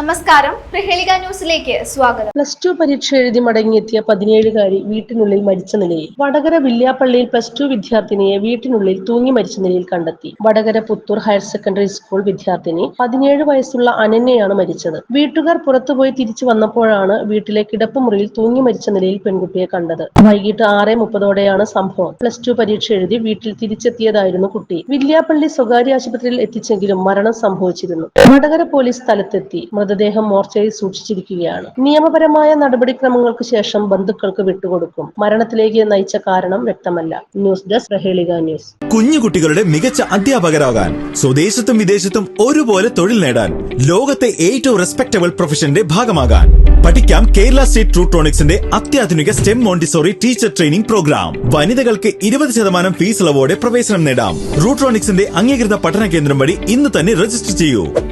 നമസ്കാരം. പ്രഹേളിക ന്യൂസിലേക്ക് സ്വാഗതം. പ്ലസ് ടു പരീക്ഷ എഴുതി മടങ്ങിയെത്തിയ പതിനേഴുകാരി വീട്ടിനുള്ളിൽ മരിച്ച നിലയിൽ. വടകര വില്യാപ്പള്ളിയിൽ പ്ലസ് ടു വിദ്യാർത്ഥിനിയെ വീട്ടിനുള്ളിൽ തൂങ്ങി മരിച്ച നിലയിൽ കണ്ടെത്തി. Vadakara Puthur higher secondary school വിദ്യാർത്ഥിനി പതിനേഴ് വയസ്സുള്ള അനന്യയാണ് മരിച്ചത്. വീട്ടുകാർ പുറത്തുപോയി തിരിച്ചു വന്നപ്പോഴാണ് വീട്ടിലെ കിടപ്പുമുറിയിൽ തൂങ്ങി മരിച്ച നിലയിൽ പെൺകുട്ടിയെ കണ്ടത്. വൈകിട്ട് ആറ് മുപ്പതോടെയാണ് സംഭവം. പ്ലസ് ടു പരീക്ഷ എഴുതി വീട്ടിൽ തിരിച്ചെത്തിയതായിരുന്നു കുട്ടി. വില്യാപ്പള്ളി സ്വകാര്യ ആശുപത്രിയിൽ എത്തിച്ചെങ്കിലും മരണം സംഭവിച്ചിരുന്നു. വടകര പോലീസ് സ്ഥലത്തെത്തി. മൃതദേഹം മോർച്ചയിൽ സൂക്ഷിച്ചിരിക്കുകയാണ്. നിയമപരമായ നടപടിക്രമങ്ങൾക്ക് ശേഷം ബന്ധുക്കൾക്ക് വിട്ടുകൊടുക്കും. മരണത്തിലേക്ക് നയിച്ച കാരണം വ്യക്തമല്ല. News desk Prahelika news. കുഞ്ഞുകുട്ടികളുടെ മികച്ച അധ്യാപകരാകാൻ സ്വദേശത്തും വിദേശത്തും ഒരുപോലെ തൊഴിൽ നേടാൻ ലോകത്തെ ഏറ്റവും റെസ്പെക്ടബിൾ പ്രൊഫഷന്റെ ഭാഗമാകാൻ. പഠിക്കാം കേരള സ്റ്റേറ്റ് ട്രൂട്രോണിക്സിന്റെ അത്യാധുനിക STEM Montessori teacher training programme. വനിതകൾക്ക് ഇരുപത് ശതമാനം ഫീസ് ഇളവോടെ പ്രവേശനം നേടാം. റൂട്രോണിക്സിന്റെ അംഗീകൃത പഠന കേന്ദ്രം വഴി ഇന്ന് തന്നെ രജിസ്റ്റർ ചെയ്യൂ.